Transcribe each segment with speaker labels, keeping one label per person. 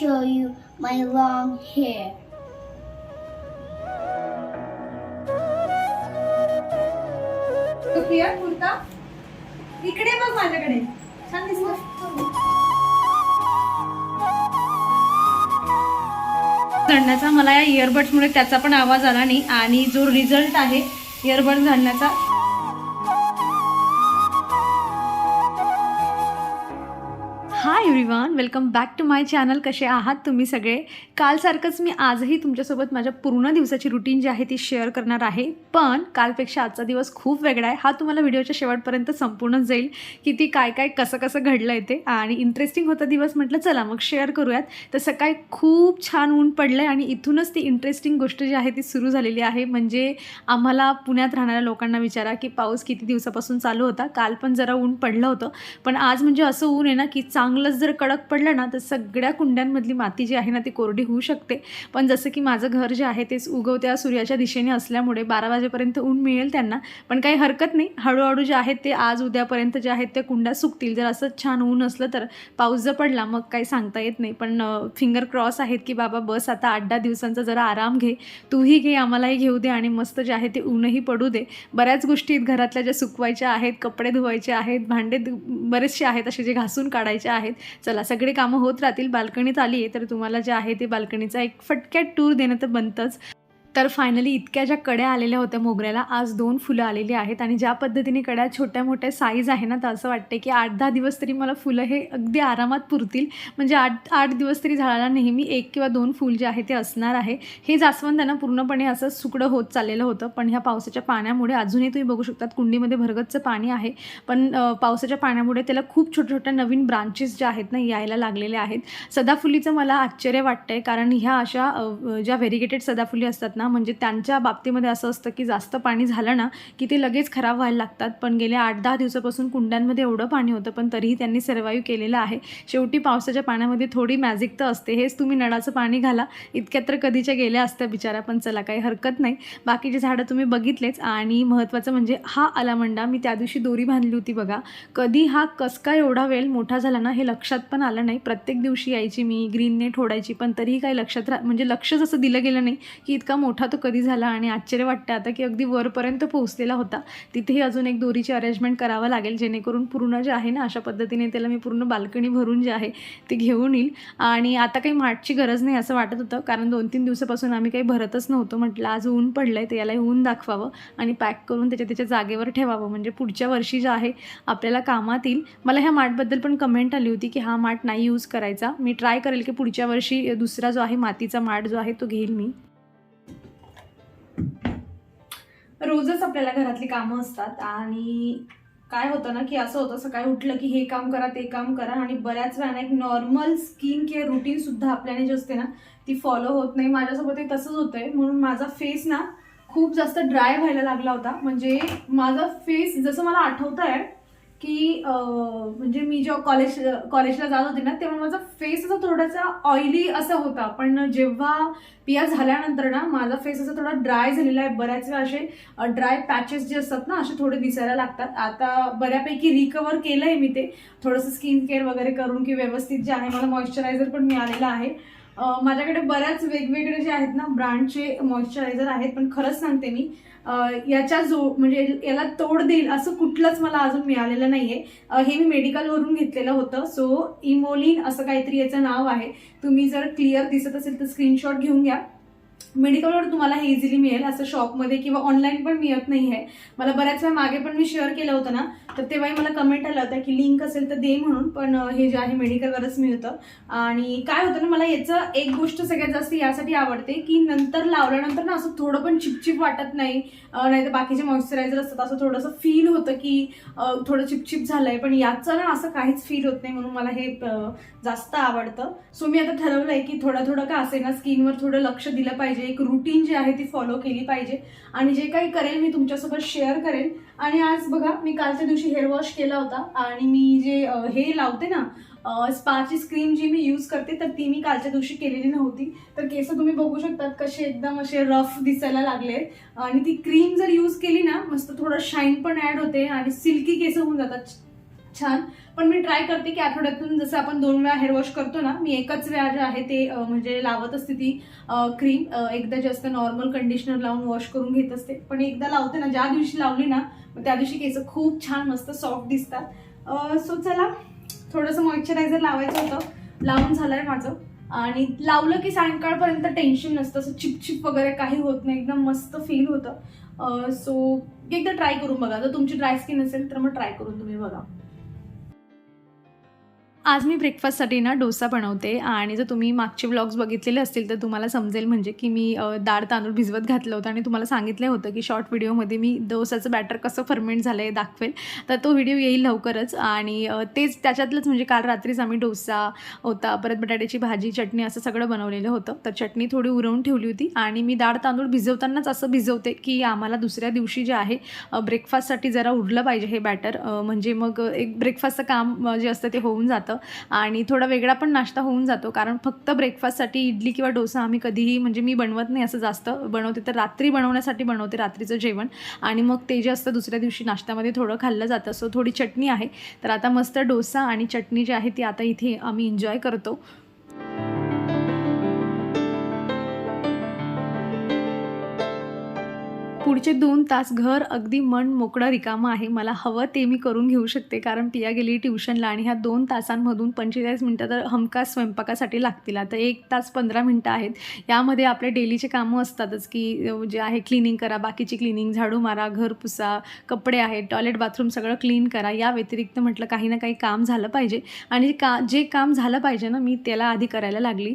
Speaker 1: show you my long hair.
Speaker 2: Priya kurta इकडे बघ माझ्याकडे. छान दिसत घडण्याचा मला या इयरबड्समुळे त्याचा पण आवाज आला नाही. आणि जो रिझल्ट आहे इयरबड घालण्याचा welcome back to my channel. कसे आहात तुम्ही सगळे? कालसारखंच मी आजही तुमच्यासोबत माझ्या पूर्ण दिवसाची रुटीन जी आहे ती शेअर करणार आहे. पण कालपेक्षा आजचा दिवस खूप वेगळा आहे. हा तुम्हाला व्हिडिओच्या शेवटपर्यंत संपूर्ण जाईल की ती काय काय कसं कसं घडलं आहे ते. आणि इंटरेस्टिंग होता दिवस म्हटलं चला मग शेअर करूयात. तर सकाळी खूप छान ऊन पडलं आहे आणि इथूनच ती इंटरेस्टिंग गोष्ट जी आहे ती सुरू झालेली आहे. म्हणजे आम्हाला पुण्यात राहणाऱ्या लोकांना विचारा की पाऊस किती दिवसापासून चालू होता? काल पण जरा ऊन पडलं होतं. पण आज म्हणजे असं ऊन आहे ना की चांगलंच जर कडक पडलं ना तर सगळ्या कुंड्यांमधली माती जी आहे ना ती कोरडी होऊ शकते. पण जसं की माझं घर जे आहे ते उगवत्या सूर्याच्या दिशेने असल्यामुळे बारा वाजेपर्यंत ऊन मिळेल त्यांना. पण काही हरकत नाही. हळूहळू जे आहेत ते आज उद्यापर्यंत जे आहेत त्या कुंड्या सुकतील. जर असंच छान ऊन असलं तर पाऊस जर पडला मग काही सांगता येत नाही. पण फिंगर क्रॉस आहेत की बाबा बस आता आठ दहा दिवसांचा जरा आराम घे. तूही घे आम्हालाही घेऊ दे आणि मस्त जे आहे ते ऊनही पडू दे. बऱ्याच गोष्टी आहेत घरातल्या ज्या सुकवायच्या आहेत कपडे धुवायचे आहेत भांडे बरेचसे आहेत असे जे घासून काढायचे आहेत. चला सगळे कामं होत राहतील बाल्कनीत आली तर तुम्हाला जे आहे ते बाल्कनीचा एक फटक्यात टूर देणं तर बनतंच. तर फायनली इतक्या ज्या कड्या आलेल्या होत्या मोगऱ्याला आज दोन फुलं आलेली आहेत आणि ज्या पद्धतीने कड्या छोट्या मोठ्या साईज आहे ना तर असं वाटते की आठ दहा दिवस तरी मला फुलं हे अगदी आरामात पुरतील. म्हणजे आठ आठ दिवस तरी झाडाला नेहमी एक किंवा दोन फुल जे आहे ते असणार आहे. हे जास्वंद आहे ना पूर्णपणे असं सुकडं होत चाललेलं होतं पण ह्या पावसाच्या पाण्यामुळे अजूनही तुम्ही बघू शकतात कुंडीमध्ये भरगतचं पाणी आहे. पण पावसाच्या पाण्यामुळे त्याला खूप छोट्या छोट्या नवीन ब्रांचेस ज्या आहेत ना यायला लागलेल्या आहेत. सदाफुलीचं मला आश्चर्य वाटतंय कारण ह्या अशा ज्या व्हेरिगेटेड सदाफुली असतात ना म्हणजे त्यांच्या बाबतीमध्ये असं असतं की जास्त पाणी झालं ना की ते लगेच खराब व्हायला लागतात. पण गेल्या आठ दहा दिवसापासून कुंड्यांमध्ये एवढं पाणी होतं पण तरीही त्यांनी सर्वाईव्ह केलेलं आहे. शेवटी पावसाच्या पाण्यामध्ये थोडी मॅजिक तर असते. हेच तुम्ही नळाचं पाणी घाला. इतक्यात तर कधीच्या गेल्या असत्या बिचारा पण चला काही हरकत नाही. बाकीचे झाडं तुम्ही बघितलेच. आणि महत्त्वाचं म्हणजे हा आलामंडा मी त्या दिवशी दोरी बांधली होती बघा. कधी हा कसका एवढा वेळ मोठा झाला ना हे लक्षात पण आलं नाही. प्रत्येक दिवशी यायची मी ग्रीनने ठोडायची पण तरीही काही लक्षात रा म्हणजे लक्ष जसं दिलं गेलं नाही की इतका मोठा मोठा तो कधी झाला आणि आश्चर्य वाटतं आता की अगदी वरपर्यंत पोहोचलेला होता. तिथेही अजून एक दोरीची अरेंजमेंट करावं लागेल जेणेकरून पूर्ण जे आहे ना अशा पद्धतीने त्याला मी पूर्ण बाल्कनी भरून जे आहे ते घेऊन येईल. आणि आता काही माठची गरज नाही असं वाटत होतं कारण दोन तीन दिवसापासून आम्ही काही भरतच नव्हतो. म्हटलं आज ऊन पडलं आहे तर याला ऊन दाखवावं आणि पॅक करून त्याच्या त्याच्या जागेवर ठेवावं. म्हणजे पुढच्या वर्षी जे आहे आपल्याला कामात येईल. मला ह्या माठबद्दल पण कमेंट आली होती की हा माठ नाही यूज करायचा. मी ट्राय करेल की पुढच्या वर्षी दुसरा जो आहे मातीचा माठ जो आहे तो घेईल मी. रोजच आपल्याला घरातली कामं असतात आणि काय होतं ना की असं होतं सकाळी उठलं की हे काम करा ते काम करा आणि बऱ्याच वेळाने एक नॉर्मल स्किन केअर रुटीन सुद्धा आपल्याने जी असते ना ती फॉलो होत नाही. माझ्यासोबत तसंच होतंय. म्हणून माझा फेस ना खूप जास्त ड्राय व्हायला लागला होता. म्हणजे माझा फेस जसं मला आठवत आहे की म्हणजे मी जेव्हा कॉलेज कॉलेजला जात होते ना तेव्हा माझा फेस असा थोडासा ऑइली असा होता. पण जेव्हा पिया झाल्यानंतर ना माझा फेस असा थोडा ड्राय झालेला आहे. बऱ्याच वेळा असे ड्राय पॅचेस जे असतात ना असे थोडे दिसायला लागतात. आता बऱ्यापैकी रिकवर केलंय मी ते. थोडंसं स्किन केअर वगैरे करून की व्यवस्थित जे आहे मला मॉइश्चरायझर पण मिळालेलं आहे. माझ्याकडे बऱ्याच वेगवेगळे जे आहेत ना ब्रँडचे मॉइश्चरायझर आहेत पण खरंच सांगते मी याच्या जो म्हणजे याला तोड देईल असं कुठलंच मला अजून मिळालेलं नाहीये. हे मी मेडिकलवरून घेतलेलं होतं. सो इमोलिन असं काहीतरी याचं नाव आहे. तुम्ही जर क्लिअर दिसत असेल तर स्क्रीनशॉट घेऊन घ्या. मेडिकलवर तुम्हाला हे इझिली मिळेल. असं शॉपमध्ये किंवा ऑनलाईन पण मिळत नाही आहे मला बऱ्याच वेळा मागे पण मी शेअर केलं होतं ना तर तेव्हाही मला कमेंट आला होता की लिंक असेल तर दे म्हणून पण हे जे आहे मेडिकलवरच मिळतं. आणि काय होतं ना मला याचं एक गोष्ट सगळ्यात जास्त यासाठी आवडते की नंतर लावल्यानंतर ना असं थोडं पण चिपचिप वाटत नाही. नाहीतर बाकीचे मॉइश्चरायझर असतात असं थोडंसं फील होतं की थोडं चिपचिप झालंय. पण याचं ना असं काहीच फील होत नाही म्हणून मला हे जास्त आवडतं. सो मी आता ठरवलंय की थोडं थोडं का असे ना स्किनवर थोडं लक्ष दिलं पाहिजे. एक रुटीन जी आहे ती फॉलो केली पाहिजे. आणि जे काही करेल मी तुमच्यासोबत शेअर करेन आणि आज बघा मी कालच्या दिवशी हेअर वॉश केला होता. आणि मी जे हे लावते ना स्पाची स्क्रीन जी मी यूज करते तर ती मी कालच्या दिवशी केलेली नव्हती. तर केस तुम्ही बघू शकतात कसे एकदम असे रफ दिसायला लागले आणि ती क्रीम जर यूज केली ना मस्त थोडं शाईन पण ऍड होते आणि सिल्की केस होऊन जातात. छान. पण मी ट्राय करते की आठवड्यातून जसं आपण दोन वेळा हेअर वॉश करतो ना मी एकच वेळा जे आहे ते म्हणजे लावत असते ती क्रीम एकदा जास्त नॉर्मल कंडिशनर लावून वॉश करून घेत असते. पण एकदा लावते ना ज्या दिवशी लावली ना त्या दिवशी केस खूप छान मस्त सॉफ्ट दिसतात. सो चला थोडंसं मॉइश्चरायझर लावायचं होतं. लावून झालंय माझं. आणि लावलं की सायंकाळपर्यंत टेन्शन नसतं. असं चिपचिप वगैरे काही होत नाही. एकदम मस्त फील होतं. सो एकदा ट्राय करून बघा. जर तुमची ड्राय स्किन असेल तर मग ट्राय करून तुम्ही बघा. आज मी ब्रेकफास्टसाठी ना डोसा बनवते आणि जर तुम्ही मागचे ब्लॉग्स बघितलेले असतील तर तुम्हाला समजेल म्हणजे की मी डाळ तांदूळ भिजवत घातलं होतं आणि तुम्हाला सांगितलं होतं की शॉर्ट व्हिडिओमध्ये मी डोसाचं बॅटर कसं फर्मेंट झालं आहे दाखवेल. तर तो व्हिडिओ येईल लवकरच आणि तेच त्याच्यातलंच म्हणजे काल रात्रीच आम्ही डोसा होता परत बटाट्याची भाजी चटणी असं सगळं बनवलेलं होतं. तर चटणी थोडी उरवून ठेवली होती आणि मी डाळ तांदूळ भिजवतानाच असं भिजवते की आम्हाला दुसऱ्या दिवशी जे आहे ब्रेकफास्टसाठी जरा उरलं पाहिजे हे बॅटर म्हणजे मग एक ब्रेकफास्टचं काम जे असतं ते होऊन जातं. आणि थोडा वेगळा पण नाश्ता होऊन जातो. कारण फक्त ब्रेकफास्टसाठी इडली किंवा डोसा आम्ही कधीही म्हणजे मी बनवत नाही असं जास्त. बनवते तर रात्री बनवण्यासाठी बनवते रात्रीचं जेवण. आणि मग ते जे असतं दुसऱ्या दिवशी नाश्त्यामध्ये थोडं खाल्लं जातं. सो थोडी चटणी आहे. तर आता मस्त डोसा आणि चटणी जी आहे ती आता इथे आम्ही एन्जॉय करतो. पुढचे दोन तास घर अगदी मन मोकळं रिकामं आहे. मला हवं ते मी करून घेऊ शकते कारण पिया गेली ट्युशनला आणि ह्या दोन तासांमधून पंचेचाळीस मिनटं तर हमखास स्वयंपाकासाठी लागतील. आता एक तास पंधरा मिनटं आहेत. यामध्ये आपले डेलीचे कामं असतातच की जे आहे क्लिनिंग करा बाकीची क्लिनिंग झाडू मारा घर पुसा कपडे आहेत टॉयलेट बाथरूम सगळं क्लीन करा. या व्यतिरिक्त म्हटलं काही ना काही काम झालं पाहिजे. आणि का जे काम झालं पाहिजे ना मी त्याला आधी करायला लागली.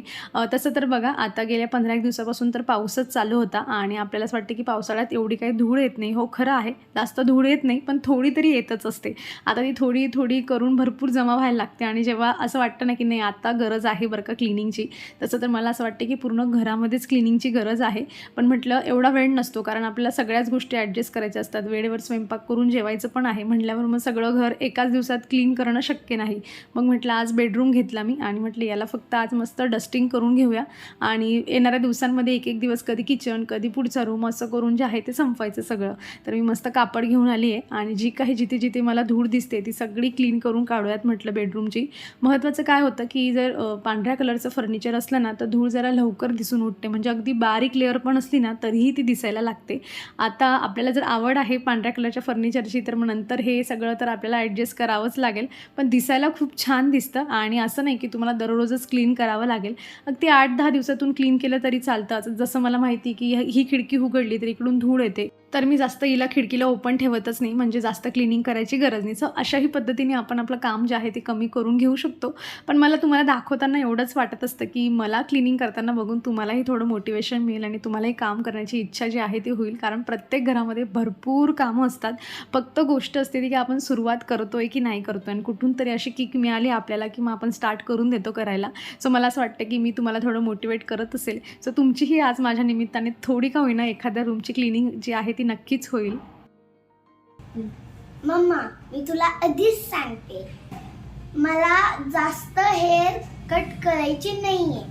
Speaker 2: तसं तर बघा आता गेल्या पंधरा एक दिवसापासून तर पाऊसच चालू होता आणि आपल्याला असं वाटतं की पावसाळ्यात एवढं काही धूळ येत नाही. हो खरं आहे. जास्त धूळ येत नाही पण थोडी तरी येतच असते. आता ती थोडी थोडी करून भरपूर जमा व्हायला लागते आणि जेव्हा असं वाटतं ना की नाही आता गरज आहे बरं का क्लिनिंगची तसं तर मला असं वाटतं की पूर्ण घरामध्येच क्लिनिंगची गरज आहे. पण म्हटलं एवढा वेळ नसतो कारण आपल्याला सगळ्याच गोष्टी ॲडजस्ट करायच्या असतात. वेळेवर स्वयंपाक करून जेवायचं पण आहे. म्हटल्यावर मग सगळं घर एकाच दिवसात क्लीन करणं शक्य नाही. मग म्हटलं आज बेडरूम घेतला मी आणि म्हटलं याला फक्त आज मस्त डस्टिंग करून घेऊया. आणि येणाऱ्या दिवसांमध्ये एक एक दिवस कधी किचन कधी पुढचा रूम असं करून जे आहे ते संपवायचं सगळं. तर मी मस्त कापड घेऊन आली आहे आणि जी काही जिथे जिथे मला धूळ दिसते ती सगळी क्लीन करून काढूयात म्हटलं बेडरूमची महत्त्वाचं काय होतं की जर पांढऱ्या कलरचं फर्निचर असलं ना तर धूळ जरा लवकर दिसून उठते. म्हणजे अगदी बारीक लेअर पण असली ना तरीही ती दिसायला लागते. आता आपल्याला जर आवड आहे पांढऱ्या कलरच्या फर्निचरची तर मग नंतर हे सगळं तर आपल्याला ॲडजस्ट करावंच लागेल. पण दिसायला खूप छान दिसतं आणि असं नाही की तुम्हाला दररोजच क्लीन करावं लागेल. अगदी आठ दहा दिवसातून क्लीन केलं तरी चालतं. जसं मला माहिती की ही खिडकी उघडली तर इकडून धूळ येते तर मी जास्त हिला खिडकीला ओपन ठेवतच नाही. म्हणजे जास्त क्लिनिंग करायची गरज नाही. सो अशाही पद्धतीने आपण आपलं काम जे आहे ते कमी करून घेऊ शकतो. पण मला तुम्हाला दाखवताना एवढंच वाटत असतं की मला क्लिनिंग करताना बघून तुम्हालाही थोडं मोटिवेशन मिळेल आणि तुम्हालाही काम करण्याची इच्छा जी आहे ती होईल. कारण प्रत्येक घरामध्ये भरपूर कामं असतात. फक्त गोष्ट असते ती की आपण सुरुवात करतो आहे की नाही करतोय आणि कुठून तरी अशी किक मिळाली आपल्याला की मग आपण स्टार्ट करून देतो करायला. सो मला असं वाटतं की मी तुम्हाला थोडं मोटिवेट करत असेल. सो तुमचीही आज माझ्या निमित्ताने थोडी का होईना एखाद्या रूमची क्लिनिंग जी आहे ती नक्कीच होईल.
Speaker 1: मम्मा मी तुला आधीच सांगते. मला जास्त हेअर कट करायचे नाहीये.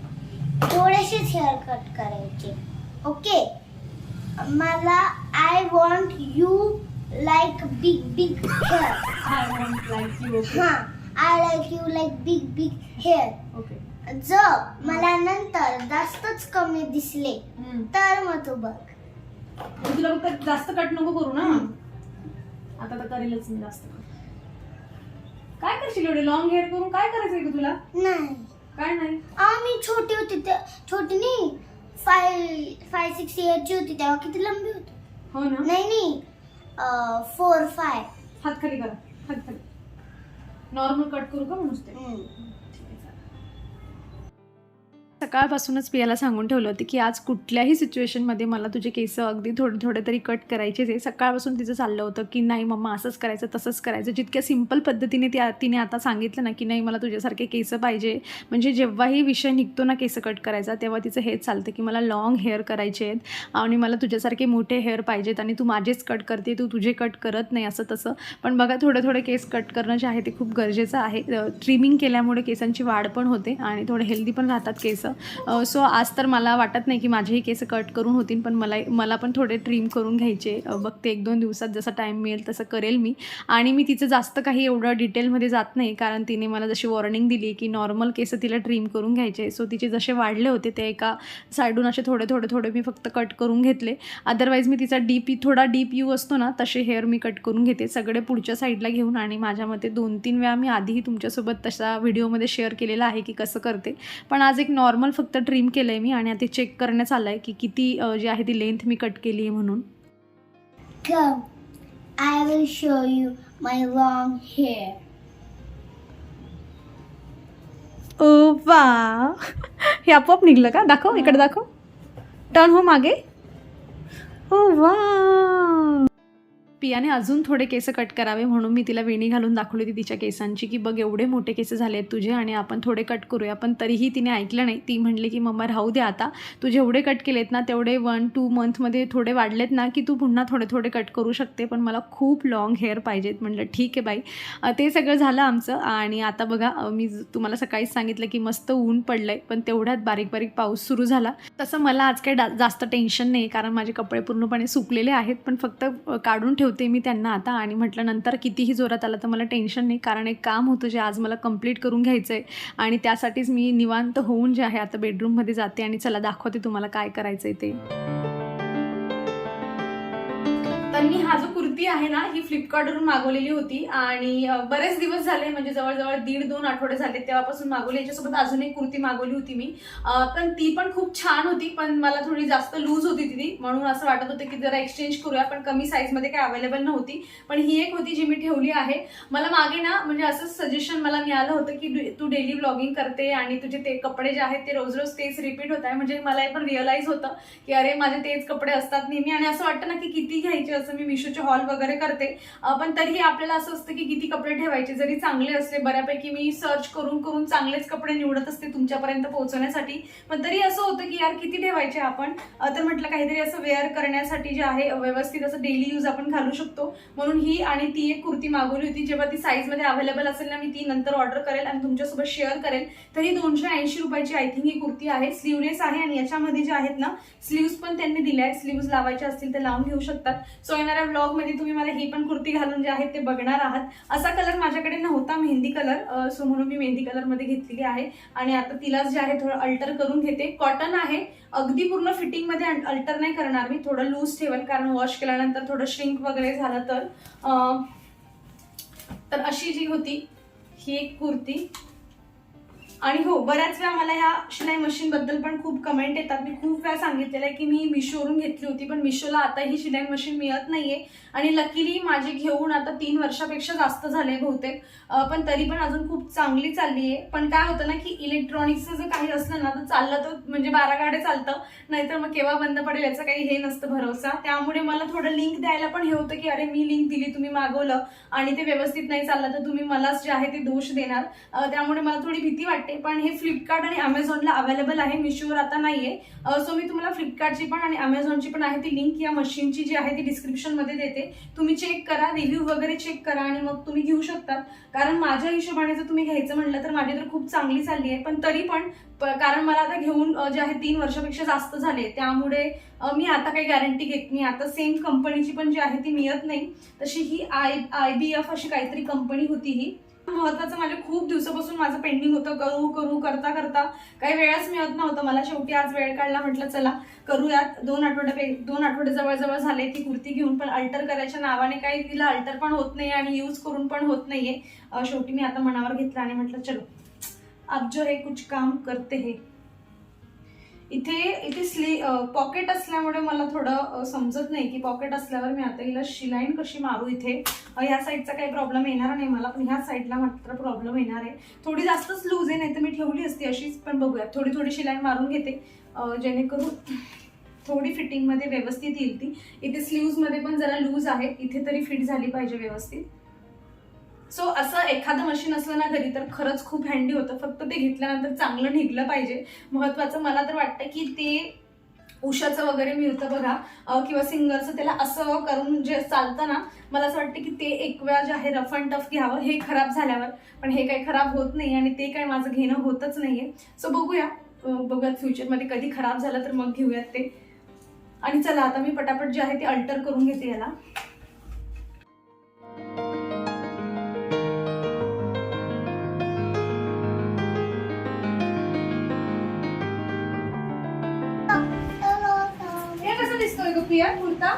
Speaker 1: थोडेसेच हेअर कट करायचे. ओके मला I want you like big big hair हां I like you like big big hair
Speaker 2: okay
Speaker 1: जर मला नंतर जास्तच कमी दिसले तर मग तू बघ.
Speaker 2: तुला फक्त जास्त कट नको करू ना. आता तर करेलच मी जास्त काय करशील एवढे लॉंग हेअर करून? काय करायचंय का तुला?
Speaker 1: नाही.
Speaker 2: काय नाही.
Speaker 1: आ मी छोटी होती ते छोटी नाही. फाय फाय सिक्स इयरची होती तेव्हा किती लंबी होती?
Speaker 2: हो ना.
Speaker 1: नाही नाही. फोर फाय
Speaker 2: हात खाली करा. हात खाली. नॉर्मल कट करू का नुसते सकाळपासूनच पियाला सांगून ठेवलं होतं की आज कुठल्याही सिच्युएशनमध्ये मला तुझे केस अगदी थोडे थोडे तरी कट करायचेच आहे. सकाळपासून तिचं चाललं होतं की नाही मम्मा असंच करायचं तसंच करायचं. जितक्या सिंपल पद्धतीने त्या तिने आता सांगितलं ना की नाही मला तुझ्यासारखे केस पाहिजे. म्हणजे जेव्हाही विषय निघतो ना केस कट करायचा तेव्हा तिचं हेच चालतं की मला लॉंग हेअर करायचे आहेत आणि मला तुझ्यासारखे मोठे हेअर पाहिजेत आणि तू माझेच कट करते तू तुझे कट करत नाही असं तसं. पण बघा थोडे थोडे केस कट करणं जे आहे ते खूप गरजेचं आहे. ट्रिमिंग केल्यामुळे केसांची वाढ पण होते आणि थोडे हेल्दी पण राहतात केस. सो आज तर मला वाटत नाही की माझेही केस कट करून होतील पण मला मला पण थोडे ट्रीम करून घ्यायचे. बघते एक दोन दिवसात जसा टाईम मिळेल तसं करेल मी. आणि मी तिचं जास्त काही एवढं डिटेलमध्ये जात नाही कारण तिने मला जशी वॉर्निंग दिली की नॉर्मल केस तिला ट्रीम करून घ्यायचे. सो तिचे जसे वाढले होते ते एका साईडून असे थोडे थोडे थोडे मी फक्त कट करून घेतले. अदरवाईज मी तिचा डीप थोडा डीप यू असतो ना तसे हेअर मी कट करून घेते. सगळे पुढच्या साईडला घेऊन आणि माझ्या मते दोन तीन वेळा मी आधीही तुमच्यासोबत तसा व्हिडिओमध्ये शेअर केलेला आहे की कसं करते. पण आज एक नॉर्मल फक्त ट्रिम केलं आहे मी आणि आता चेक करण्यात आलं आहे की किती जी आहे ती लेंथ मी कट केली आहे म्हणून.
Speaker 1: I will show you my long hair.
Speaker 2: ओ वा. हे आपोआप निघलं का? दाखव इकडे दाखव. टर्न हो मागे. ओ वा. पियाने अजून थोडे केस कट करावे म्हणून मी तिला वेणी घालून दाखवली होती तिच्या केसांची की बघ एवढे मोठे केस झाले आहेत तुझे आणि आपण थोडे कट करूया. पण तरीही तिने ऐकलं नाही. ती म्हणली की मम्मा राहू दे आता. तू जेवढे कट केलेत ना तेवढे वन टू मंथमध्ये थोडे वाढलेत ना की तू पुन्हा थोडे थोडे कट करू शकते. पण मला खूप लॉंग हेअर पाहिजेत. म्हटलं ठीक आहे बाई. ते सगळं झालं आमचं. आणि आता बघा मी तुम्हाला सकाळीच सांगितलं की मस्त ऊन पडलं आहे पण तेवढ्यात बारीक बारीक पाऊस सुरू झाला. तसं मला आज काही डा जास्त टेन्शन नाही कारण माझे कपडे पूर्णपणे सुकलेले आहेत. पण फक्त काढून ठेव ठेवते मी त्यांना आता आणि म्हटलं नंतर कितीही जोरात आलं तर मला टेन्शन नाही. कारण एक काम होतं जे आज मला कंप्लीट करून घ्यायचं आहे आणि त्यासाठीच मी निवांत होऊन जे आहे आता बेडरूममध्ये जाते आणि चला दाखवते तुम्हाला काय करायचं आहे ते. तर मी हा जो कुर्ती आहे ना ही फ्लिपकार्टवरून मागवलेली होती आणि बरेच दिवस झाले म्हणजे जवळजवळ दीड दोन आठवडे झाले तेव्हापासून मागवली. याच्यासोबत अजून एक कुर्ती मागवली होती मी. पण ती पण खूप छान होती पण मला थोडी जास्त लूज होती ती म्हणून असं वाटत होतं की जरा एक्सचेंज करूया पण कमी साईजमध्ये काही अवेलेबल नव्हती. पण ही एक होती जी मी ठेवली आहे. मला मागे ना म्हणजे असं सजेशन मला मिळालं होतं की तू डेली ब्लॉगिंग करते आणि तुझे ते कपडे जे आहेत ते रोज रोज तेच रिपीट होत आहे. म्हणजे मला हे पण रिअलाईज होतं की अरे माझे तेच कपडे असतात नेहमी. आणि असं वाटतं ना की किती घ्यायचे असं मी मिशोचे हॉल वगैरे करते. पण तरीही आपल्याला असं असतं की किती कपडे ठेवायचे? जरी चांगले असले बऱ्यापैकी मी सर्च करून करून चांगलेच कपडे निवडत असते तुमच्यापर्यंत पोहोचवण्यासाठी. पण तरी असं होतं की यार किती ठेवायचे आपण? तर म्हटलं काहीतरी असं वेअर करण्यासाठी जे आहे व्यवस्थित असं डेली यूज आपण घालू शकतो. म्हणून ही आणि ती एक कुर्ती मागवली होती जेव्हा ती साईजमध्ये अवेलेबल असेल ना मी ती नंतर ऑर्डर करेल आणि तुमच्यासोबत शेअर करेल. तर ही दोनशे ऐंशी रुपयाची आय थिंक ही कुर्ती आहे. स्लीवलेस आहे आणि याच्यामध्ये जे आहेत ना स्लीव्स पण त्यांनी दिल्या आहेत. स्लीव्स लावायचे असतील तर लावून घेऊ शकतात. सो येणाऱ्या ब्लॉगमध्ये तुम्ही मला ही पण कुर्ती घालून जे आहे ते बघणार आहात. असा कलर माझ्याकडे नव्हता मेहंदी कलर सो म्हणून मी मेहंदी कलरमध्ये घेतलेली आहे. आणि आता तिलाच जे आहे थोडं अल्टर करून घेते. कॉटन आहे. अगदी पूर्ण फिटिंगमध्ये अल्टर नाही करणार मी. थोडं लूज ठेवेल कारण वॉश केल्यानंतर थोडं श्रिंक वगैरे झालं तर. तर अशी जी होती ही एक कुर्ती. आणि हो बऱ्याच वेळा मला ह्या शिलाई मशीन बद्दल पण खूप कमेंट येतात. मी खूप वेळा सांगितलेलं आहे की मी मिशोवरून घेतली होती पण मिशोला आता ही शिलाई मशीन मिळत नाहीये. आणि लकीली माझी घेऊन आता तीन वर्षापेक्षा जास्त झाले बहुतेक. पण तरी पण अजून खूप चांगली चालली आहे पण काय होतं ना की इलेक्ट्रॉनिक्सचं जर काही असलं ना तर चाललं तर म्हणजे बारा गाडे चालतं. नाहीतर मग केव्हा बंद पडेल याचं काही हे नसतं भरोसा. त्यामुळे मला थोडं लिंक द्यायला पण हे होतं की अरे मी लिंक दिली तुम्ही मागवलं आणि ते व्यवस्थित नाही चाललं तर तुम्ही मलाच जे आहे ते दोष देणार. त्यामुळे मला थोडी भीती वाटते. पण हे फ्लिपकार्ट आणि अमेझॉनला अवेलेबल आहे. मिशोवर आता नाहीये. सो मी तुम्हाला फ्लिपकार्टची पण आणि अमेझॉनची पण आहे. ती लिंक या मशीनची जी आहे ती डिस्क्रिप्शनमध्ये देते. तुम्ही चेक करा रिव्ह्यू वगैरे चेक करा आणि मग तुम्ही घेऊ शकता. कारण माझ्या हिशोबाने जर तुम्ही घ्यायचं म्हणलं तर माझी तर खूप चांगली चालली आहे. पण तरी पण प- कारण मला आता घेऊन जे आहे तीन वर्षापेक्षा जास्त झाले त्यामुळे मी आता काही गॅरंटी घेत नाही. आता सेम कंपनीची पण जी आहे ती मिळत नाही. तशी ही आय आय बी एफ अशी काहीतरी कंपनी होती ही. महत्वाचं माझ्या खूप दिवसापासून माझं पेंडिंग होतं. करू करू करता करता. काही वेळच मिळत नव्हतं. मला शेवटी आज वेळ काढला म्हटलं चला करूयात. दोन आठवड्या दोन आठवडे जवळजवळ झाले ती कुर्ती घेऊन पण अल्टर करायच्या नावाने काही तिला अल्टर पण होत नाही आणि यूज करून पण होत नाहीये. शेवटी मी आता मनावर घेतलं आणि म्हटलं चलो अब जो हे कुछ काम करते है. इथे इथे स्ली पॉकेट असल्यामुळे मला थोडं समजत नाही की पॉकेट असल्यावर मी आता हिला शिलाईन कशी मारू इथे. ह्या साईडचा काही प्रॉब्लेम येणार नाही मला पण ह्या साईडला मात्र प्रॉब्लेम येणार आहे. थोडी जास्तच लूज आहे नाही तर मी ठेवली असती अशीच पण बघूया थोडी थोडी शिलाईन मारून घेते. जेणेकरून थोडी फिटिंगमध्ये व्यवस्थित येईल ती. इथे स्लीव्जमध्ये पण जरा लूज आहे. इथे तरी फिट झाली पाहिजे व्यवस्थित. सो असं एखादं मशीन असलं ना घरी तर खरंच खूप हँडी होतं. फक्त ते घेतल्यानंतर चांगलं निघलं पाहिजे. महत्वाचं मला तर वाटतं की ते उषाचं वगैरे मिळतं बघा किंवा सिंगरचं त्याला असं करून जे चालतं ना मला असं वाटतं की ते एक वेळा जे आहे रफ अँड टफ घ्यावं हे खराब झाल्यावर. पण हे काही खराब होत नाही आणि ते काही माझं घेणं होतच नाहीये. सो बघूया. बघत फ्युचरमध्ये कधी खराब झालं तर मग घेऊयात ते. आणि चला आता मी पटापट जे आहे ते अल्टर करून घेते याला. दिसतोय ग पिया कुर्ता.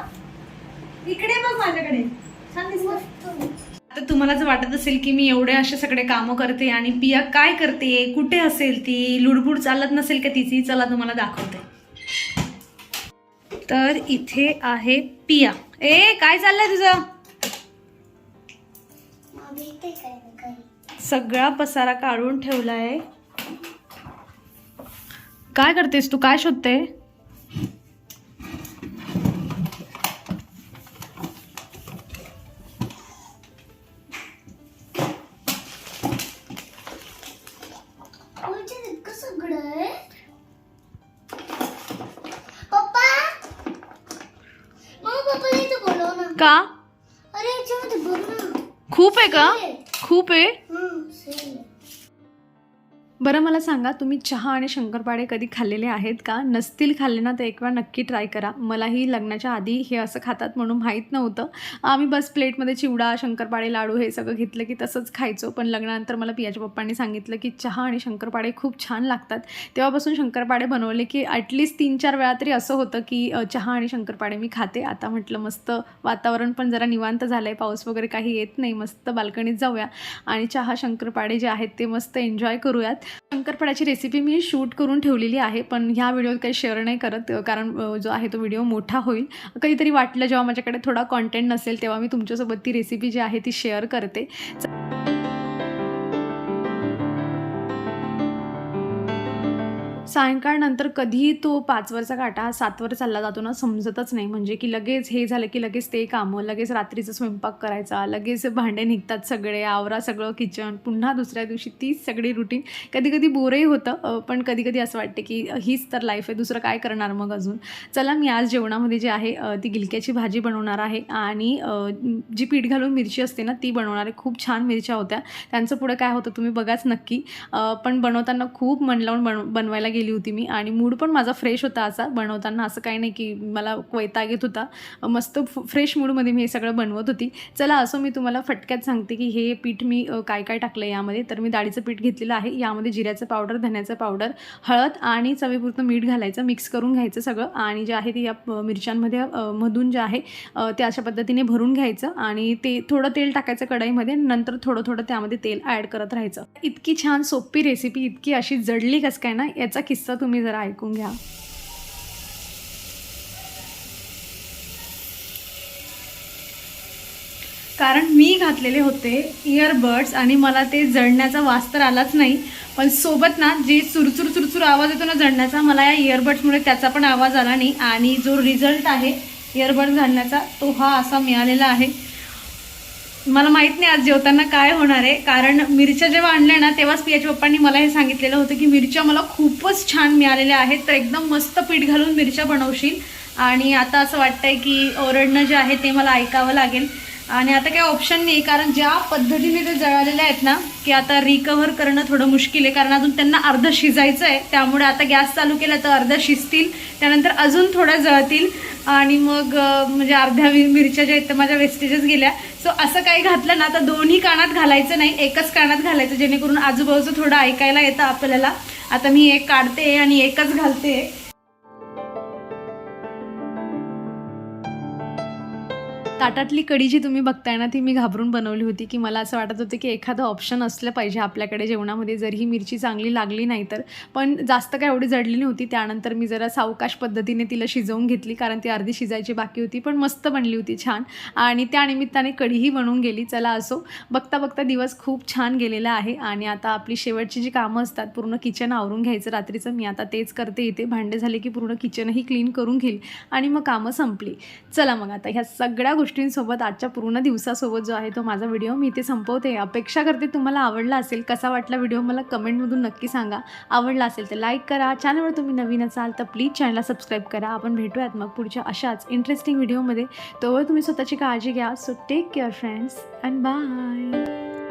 Speaker 2: इकडे बघ माझ्याकडे. छान दिसतो आता तुम्हाला जर वाटत असेल की मी एवढे असे सगळे कामं करते आणि पिया काय करते कुठे असेल ती लुडबुड चालत नसेल का तिची चला तुम्हाला दाखवते. तर इथे आहे पिया. ए काय चाललंय तुझं? सगळा पसारा काढून ठेवलाय. काय करतेस तू? काय शोधते? खूप आहे
Speaker 1: हं, सेल.
Speaker 2: बरं मला सांगा तुम्ही चहा आणि शंकरपाळे कधी खाल्लेले आहेत का? नसतील खाल्ले ना तर एक वेळा नक्की ट्राय करा. मलाही लग्नाच्या आधी हे असं खातात म्हणून माहीत नव्हतं. आम्ही बस प्लेटमध्ये चिवडा शंकरपाळे लाडू हे सगळं घेतलं की तसंच खायचो. पण लग्नानंतर मला पियाच्या पप्पांनी सांगितलं की चहा आणि शंकरपाळे खूप छान लागतात. तेव्हापासून शंकरपाळे बनवले की ॲटलिस्ट तीन चार वेळा तरी असं होतं की चहा आणि शंकरपाळे मी खाते. आता म्हटलं मस्त वातावरण पण जरा निवांत झालं आहे पाऊस वगैरे काही येत नाही. मस्त बाल्कनीत जाऊया आणि चहा शंकरपाळे जे आहेत ते मस्त एन्जॉय करूयात. शंकरपाड्याची रेसिपी मी शूट करून ठेवलेली आहे पण ह्या व्हिडिओत काही शेअर नाही करत कारण जो आहे तो व्हिडिओ मोठा होईल. कधीतरी वाटलं जेव्हा माझ्याकडे थोडा कॉन्टेंट नसेल तेव्हा मी तुमच्यासोबत ती रेसिपी जी आहे ती शेअर करते. सायंकाळनंतर कधीही तो पाचवरचा काटा हा सातवर चालला जातो ना समजतच नाही. म्हणजे की लगेच हे झालं की लगेच ते कामं लगेच रात्रीचा स्वयंपाक करायचा लगेच भांडे निघतात सगळे आवरा सगळं किचन पुन्हा दुसऱ्या दिवशी तीच सगळी रुटीन कधी कधी बोरही होतं पण कधी कधी असं वाटते की हीच तर लाईफ आहे दुसरं काय करणार मग अजून? चला मी आज जेवणामध्ये जे आहे ती गिलक्याची भाजी बनवणार आहे आणि जी पीठ घालून मिरची असते ना ती बनवणार आहे. खूप छान मिरच्या होत्या. त्यांचं पुढं काय होतं तुम्ही बघाच नक्की. पण बनवताना खूप मन लावून बन बनवायला गेलं होती मी आणि मूड पण माझा फ्रेश होता असा. बनवताना असं काही नाही की मला वैताग येत होता. मस्त फ्रेश मूडमध्ये मी हे सगळं बनवत होती. चला असं मी तुम्हाला फटक्यात सांगते की हे पीठ मी काय काय टाकलं यामध्ये. तर मी डाळीचं पीठ घेतलेलं आहे. यामध्ये जिऱ्याचं पावडर धण्याचं पावडर हळद आणि चवीपुरतं मीठ घालायचं. मिक्स करून घ्यायचं सगळं आणि जे आहे ते या मिरच्यांमध्ये मधून जे आहे ते अशा पद्धतीने भरून घ्यायचं आणि ते थोडं तेल टाकायचं कढईमध्ये. नंतर थोडं थोडं त्यामध्ये तेल ॲड करत राहायचं. इतकी छान सोपी रेसिपी इतकी अशी जडली कसं काय ना याचा किस्सा तुम्ही जरा ऐकून घ्या. कारण मी घातलेले होते इयरबड्स आणि मला ते जळण्याचा वास तर आलाच नाही पण सोबत ना जे चुरचुर चुरचुर आवाज येतो ना जळण्याचा मला या इयरबड्समुळे त्याचा पण आवाज आला नाही. आणि जो रिझल्ट आहे इयरबड्स घालण्याचा तो हा असा मिळालेला आहे. मला माहीत नाही आज जेवताना काय होणार आहे. कारण मिरच्या जेव्हा आणल्या ना तेव्हाच पियाच्या पप्पांनी मला हे सांगितलेलं होतं की मिरच्या मला खूपच छान मिळालेल्या आहेत. तर एकदम मस्त पीठ घालून मिरच्या बनवशील. आणि आता असं वाटतंय की ओरडणं जे आहे ते मला ऐकावं लागेल. आणि आता काही ऑप्शन नाही कारण ज्या पद्धतीने ते जळालेले आहेत ना की आता रिकव्हर करणं थोडं मुश्किल आहे. कारण अजून त्यांना अर्धं शिजायचं आहे त्यामुळे आता गॅस चालू केला तर अर्धं शिजतील. त्यानंतर अजून थोडं जळतील. आणि मग म्हणजे अर्ध्या मिरच्या ज्या आहेत त्या माझ्या वेस्टेजच गेल्या. सो असं काही घातलं ना तर दोन्ही कानात घालायचं नाही एकच कानात घालायचं जेणेकरून आजूबाजूचं थोडं ऐकायला येतं आपल्याला. आता मी एक काढते आणि एकच घालते. ताटातली कढी जी तुम्ही बघताय ना ती मी घाबरून बनवली होती की मला असं वाटत होतं की एखादं ऑप्शन असलं पाहिजे आपल्याकडे जेवणामध्ये जर ही मिरची चांगली लागली नाही तर. पण जास्त काय एवढी जडली नव्हती त्यानंतर मी जरा सावकाश पद्धतीने तिला शिजवून घेतली कारण ती अर्धी शिजायची बाकी होती पण मस्त बनली होती छान. आणि त्यानिमित्ताने कढीही बनवून गेली चला असो. बघता बघता दिवस खूप छान गेलेला आहे आणि आता आपली शेवटची जी कामं असतात पूर्ण किचन आवरून घ्यायचं रात्रीचं मी आता तेच करते इथे भांडे झाले की पूर्ण किचनही क्लीन करून घेईल आणि मग कामं संपली. चला मग आता ह्या सगळ्या गोष्टींसोबत आजच्या पूर्ण दिवसासोबत जो आहे तो माझा व्हिडिओ मी इथे संपवते. अपेक्षा करते तुम्हाला आवडला असेल कसा वाटला व्हिडिओ मला कमेंटमधून नक्की सांगा. आवडला असेल तर लाईक करा. चॅनलवर तुम्ही नवीन असाल तर प्लीज चॅनलला सबस्क्राईब करा. आपण भेटूयात मग पुढच्या अशाच इंटरेस्टिंग व्हिडिओमध्ये तोवर तुम्ही स्वतःची काळजी घ्या. So take care friends and bye